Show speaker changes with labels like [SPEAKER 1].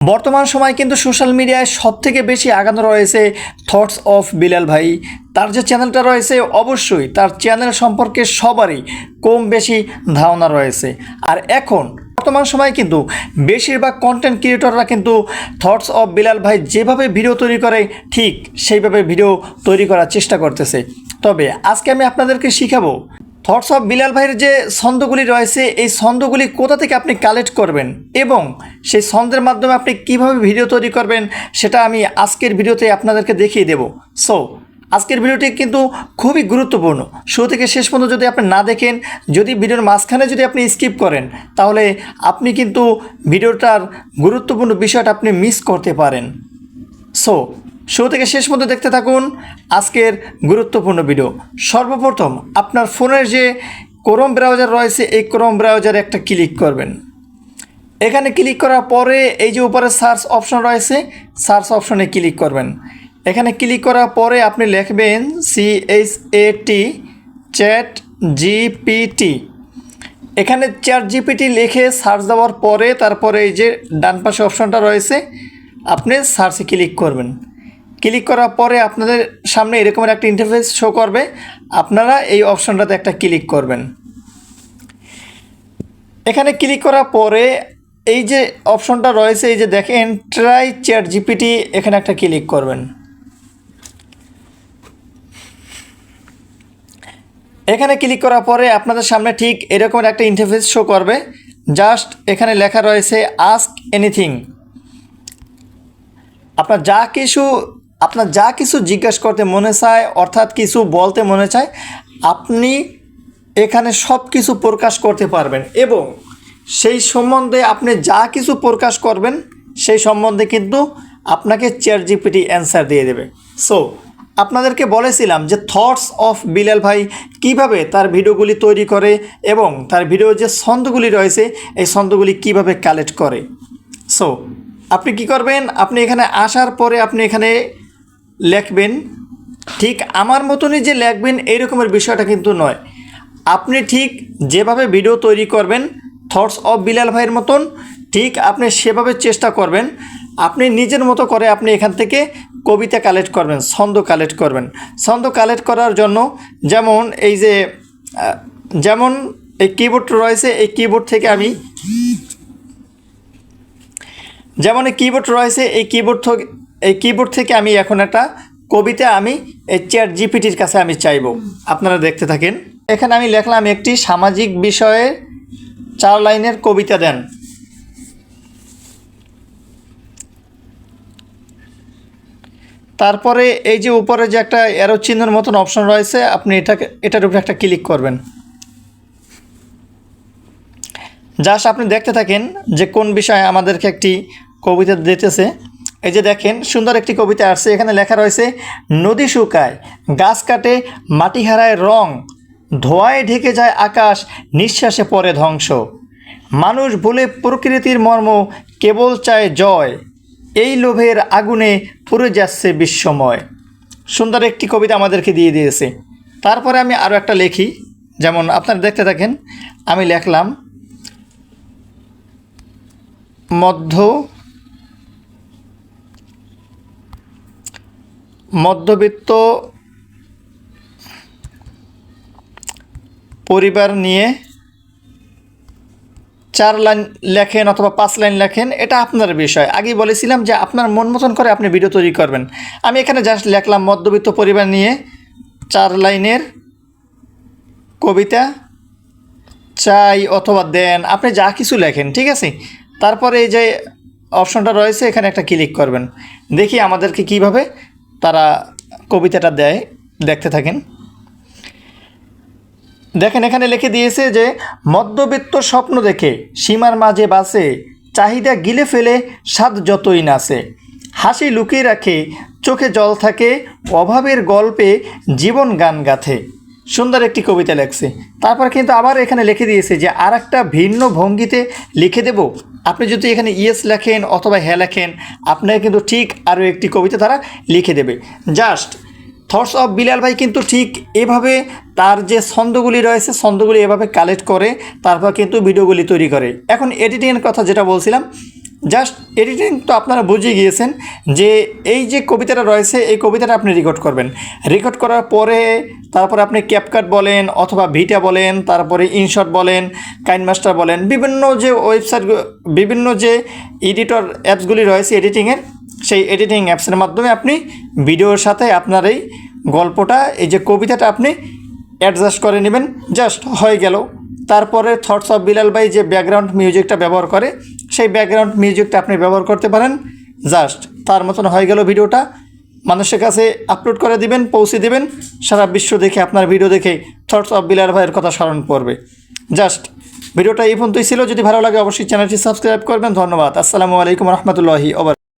[SPEAKER 1] বর্তমান সময় কিন্তু সোশ্যাল মিডিয়ায় সব থেকে বেশি আগানো রয়েছে থটস অফ বিলাল ভাই। তার যে চ্যানেলটা রয়েছে, অবশ্যই তার চ্যানেল সম্পর্কে সবারই কম বেশি ধারণা রয়েছে। আর এখন, বর্তমান সময় কিন্তু বেশিরভাগ কন্টেন্ট ক্রিয়েটররা কিন্তু থটস অফ বিলাল ভাই যেভাবে ভিডিও তৈরি করে, ঠিক সেইভাবে ভিডিও তৈরি করার চেষ্টা করতেছে। তবে আজকে আমি আপনাদেরকে শিখাবো থটস অফ বিলাল ভাইয়ের যে ছন্দগুলি রয়েছে, এই ছন্দগুলি কোথা থেকে আপনি কালেক্ট করবেন এবং সেই ছন্দের মাধ্যমে আপনি কীভাবে ভিডিও তৈরি করবেন সেটা আমি আজকের ভিডিওতে আপনাদেরকে দেখিয়ে দেব। সো আজকের ভিডিওটি কিন্তু খুবই গুরুত্বপূর্ণ। শুরু থেকে শেষ পর্যন্ত যদি আপনি না দেখেন, যদি ভিডিওর মাঝখানে যদি আপনি স্কিপ করেন, তাহলে আপনি কিন্তু ভিডিওটার গুরুত্বপূর্ণ বিষয়টা আপনি মিস করতে পারেন। সো শুরু থেকে শেষ পর্যন্ত দেখতে থাকুন আজকের গুরুত্বপূর্ণ ভিডিও। সর্বপ্রথম আপনার ফোনের যে ক্রোম ব্রাউজার রয়েছে, এই ক্রোম ব্রাউজারে একটা ক্লিক করবেন। এখানে ক্লিক করার পরে এই যে উপরে সার্চ অপশন রয়েছে সার্চ অপশনে ক্লিক করবেন। এখানে ক্লিক করার পরে আপনি লিখবেন C H A T chat GPT এখানে চ্যাট জিপিটি লিখে সার্চ দেওয়ার পরে তারপরে এই যে ডান পাশে অপশনটা রয়েছে, আপনি সার্চে ক্লিক করবেন। ক্লিক করার পরে আপনাদের সামনে এরকমের একটা ইন্টারফেস শো করবে, আপনারা এই অপশনটাতে একটা ক্লিক করবেন। এখানে ক্লিক করার পরে এই যে অপশনটা রয়েছে, এই যে দেখেন ট্রাই চ্যাট জিপিটি এখানে একটা ক্লিক করবেন। এখানে ক্লিক করার পরে আপনাদের সামনে ঠিক এরকম একটা ইন্টারফেস শো করবে। জাস্ট এখানে লেখা রয়েছে আস্ক এনিথিং আপনার যা কিছু, আপনার যা কিছু জিজ্ঞাসা করতে মনে চায়, অর্থাৎ কিছু বলতে মনে চায়, আপনি এখানে সব কিছু প্রকাশ করতে পারবেন। এবং সেই সম্বন্ধে আপনি যা কিছু প্রকাশ করবেন, সেই সম্বন্ধে কিন্তু আপনাকে চেয়ার জিপিটি অ্যান্সার দিয়ে দেবে। সো আপনাদেরকে বলেছিলাম যে থটস অফ বিলাল ভাই কীভাবে তার ভিডিওগুলি তৈরি করে এবং তার ভিডিও যে ছন্দগুলি রয়েছে, এই ছন্দগুলি কীভাবে কালেক্ট করে। সো আপনি কি করবেন? আপনি এখানে আসার পরে আপনি এখানে লিখবেন, ঠিক আমার মতনই যে লিখবেন এই রকমের বিষয়টা কিন্তু নয়। আপনি ঠিক যেভাবে ভিডিও তৈরি করবেন থটস অফ বিলাল ভাইয়ের মতন, ঠিক আপনি সেভাবে চেষ্টা করবেন। আপনি নিজের মতো করে আপনি এখান থেকে কবিতা কালেক্ট করবেন, ছন্দ কালেক্ট করবেন। ছন্দ কালেক্ট করার জন্য যেমন এই যে যেমন এই কিবোর্ড রয়েছে, এই কিবোর্ড থেকে আমি যেমন এই কিবোর্ড রয়েছে, এই কিবোর্ড এই কিবোর্ড থেকে আমি এখন একটা কবিতা আমি এই চ্যাট জিপিটির কাছে আমি চাইব। আপনারা দেখতে থাকেন। এখানে আমি লেখলাম একটি সামাজিক বিষয়ে চার লাইনের কবিতা দেন। তারপরে এই যে উপরে যে একটা অ্যারো চিহ্নের মতন অপশন রয়েছে, আপনি এটাকে, এটার উপরে একটা ক্লিক করবেন। জাস্ট আপনি দেখতে থাকেন যে কোন বিষয়ে আমাদেরকে একটি কবিতা দিতেছে। এই যে দেখেন, সুন্দর একটি কবিতা আসছে। এখানে লেখা রয়েছে, নদী শুকায়, গাছ কাটে, মাটি হারায় রং। ধোঁয়ায় ঢেকে যায় আকাশ, নিঃশ্বাসে পড়ে ধ্বংস। মানুষ ভুলে প্রকৃতির মর্ম কেবল চায় জয়। এই লোভের আগুনে পুড়ে যাচ্ছে বিশ্বময় সুন্দর একটি কবিতা আমাদেরকে দিয়ে দিয়েছে। তারপরে আমি আরও একটা লিখি। যেমন আপনারা দেখতে থাকেন, আমি লিখলাম, মধ্য, মধ্যবিত্ত পরিবার নিয়ে চার লাইন লেখেন অথবা পাঁচ লাইন লেখেন, এটা আপনার বিষয়। আগেই বলেছিলাম যে আপনার মন মতন করে আপনি ভিডিও তৈরি করবেন। আমি এখানে জাস্ট লেখলাম মধ্যবিত্ত পরিবার নিয়ে চার লাইনের কবিতা, চাই অথবা দেন, আপনি যা কিছু লেখেন, ঠিক আছে? তারপরে এই যে অপশনটা রয়েছে, এখানে একটা ক্লিক করবেন। দেখি আমাদেরকে কীভাবে তারা কবিতাটা দেয়, দেখতে থাকেন। দেখেন, এখানে লিখে দিয়েছে যে, মধ্যবিত্ত স্বপ্ন দেখে সীমার মাঝে বাসে চাহিদা গিলে ফেলে স্বাদ যতই নাচে হাসি লুকিয়ে রাখে, চোখে জল থাকে, অভাবের গল্পে জীবন গান গাথে। সুন্দর একটি কবিতা লেখছে। তারপর কিন্তু আবার এখানে লিখে দিয়েছে যে আর একটা ভিন্ন ভঙ্গিতে লিখে দেব। আপনি যদি এখানে ইয়েস লেখেন অথবা হ্যাঁ লেখেন, আপনাকে কিন্তু ঠিক আরও একটি কবিতা তারা লিখে দেবে। জাস্ট থটস অফ বিলাল ভাই কিন্তু ঠিক এভাবে তার যে ছন্দগুলি রয়েছে, ছন্দগুলি এভাবে কালেক্ট করে, তারপর কিন্তু ভিডিওগুলি তৈরি করে। এখন এডিটিংয়ের কথা যেটা বলছিলাম জাস্ট এডিটিং তো আপনারা বুঝে গিয়েছেন যে এই যে কবিতাটা রয়েছে, এই কবিতাটা আপনি রেকর্ড করবেন। রেকর্ড করার পরে তারপরে আপনি ক্যাপকাট বলেন অথবা ভিটা বলেন, তারপরে ইনশট বলেন কাইন মাস্টার বলেন, বিভিন্ন যে ওয়েবসাইট বিভিন্ন যে এডিটর অ্যাপসগুলি রয়েছে এডিটিংয়ের সেই এডিটিং অ্যাপসের মাধ্যমে আপনি ভিডিওর সাথে আপনার এই গল্পটা, এই যে কবিতাটা আপনি অ্যাডজাস্ট করে নেবেন। জাস্ট হয়ে গেল। তারপরে থটস অফ বিলাল ভাই যে ব্যাকগ্রাউন্ড মিউজিকটা ব্যবহার করে, সেই ব্যাকগ্রাউন্ড মিউজিকটা আপনি ব্যবহার করতে পারেন। জাস্ট তার মতন হয়ে গেল ভিডিওটা মানুষের কাছে আপলোড করে দিবেন, পৌঁছে দিবেন। সারা বিশ্ব দেখে, আপনার ভিডিও দেখে থটস অফ বিলাল ভাইয়ের কথা স্মরণ পড়বে জাস্ট ভিডিওটা এই পর্যন্তই ছিল। যদি ভালো লাগে, অবশ্যই চ্যানেলটি সাবস্ক্রাইব করবেন। ধন্যবাদ। আসসালামু আলাইকুম রহমতুল্লাহি ওবর